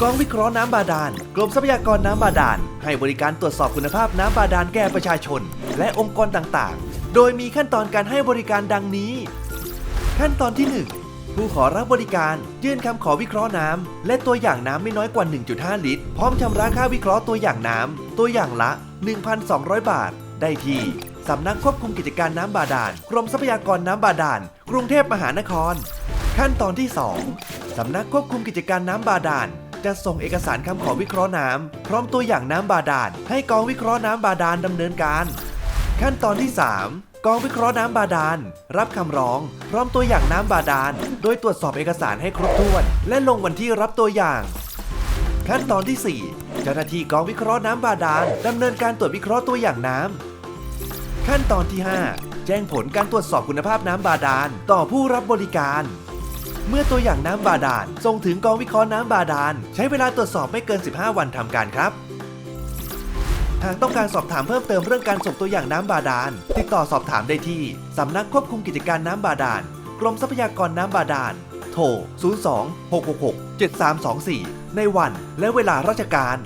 กองวิเคราะห์น้ำบาดาล กรมทรัพยากรน้ำบาดาล ให้บริการตรวจสอบคุณภาพน้ำบาดาลแก่ประชาชน และองค์กรต่างๆ โดยมีขั้นตอนการให้บริการดังนี้ ขั้นตอนที่ 1 ผู้ขอรับบริการ ยื่นคำขอวิเคราะห์น้ำและตัวอย่างน้ำไม่น้อยกว่า 1.5 ลิตร พร้อมชำระค่าวิเคราะห์ตัวอย่างน้ำตัวอย่างละ 1,200 บาท ได้ที่สำนักควบคุมกิจการน้ำบาดาล กรมทรัพยากรน้ำบาดาล กรุงเทพมหานคร ขั้นตอนที่ 2สำนักควบคุมกิจการน้ำบาดาล จะส่งเอกสารคำขอวิเคราะห์น้ำพร้อมตัวอย่างน้ำบาดาลให้กองวิเคราะห์น้ำบาดาลดำเนินการ ขั้นตอนที่ 3 กองวิเคราะห์น้ำบาดาล รับคำร้อง พร้อมตัวอย่างน้ำบาดาล โดยตรวจสอบเอกสารให้ครบถ้วน และลงวันที่รับตัวอย่าง ขั้นตอนที่ 4 เจ้าหน้าที่กองวิเคราะห์น้ำบาดาลดำเนินการตรวจวิเคราะห์ตัวอย่างน้ำขั้นตอนที่ 5 แจ้งผลการตรวจสอบคุณภาพน้ำบาดาล ต่อผู้รับบริการ เมื่อตัวอย่างน้ำบาดาลส่งถึงกองวิเคราะห์น้ำบาดาลใช้เวลาตรวจสอบไม่เกิน 15 วันทำการครับ หากต้องการสอบถามเพิ่มเติมเรื่องการส่งตัวอย่างน้ำบาดาล ติดต่อสอบถามได้ที่สำนักควบคุมกิจการน้ำบาดาล กรมทรัพยากรน้ำบาดาล โทร 02 666 7324 ในวันและเวลาราชการ